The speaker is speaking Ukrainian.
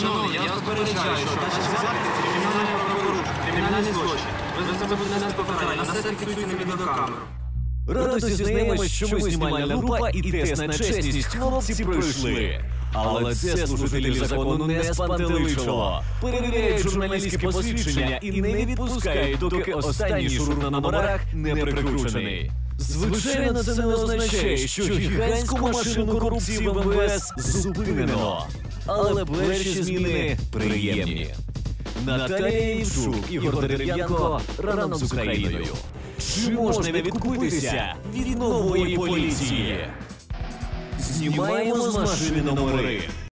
шановні, я вас попереджаю, що ваші взятки – це кримінальне правопорушення, кримінальний злочин. Ви за це будете нести покарання, нас фіксуйте на відеокамеру. Радо зізнаємось, що ми знімальна група і тест на чесність хлопці пройшли. Але це служителі закону не спантеличило. Перевіряють журналістські посвідчення і не відпускають, доки останній шурур на номерах не прикручений. Звичайно, це не означає, що гігантську машину корупції в МВС зупинено але перші зміни приємні. Наталія Євчук, Ігор Дерев'янко разом з Україною. Чи можна відкупитися від нової поліції? Знімаємо з машини номери.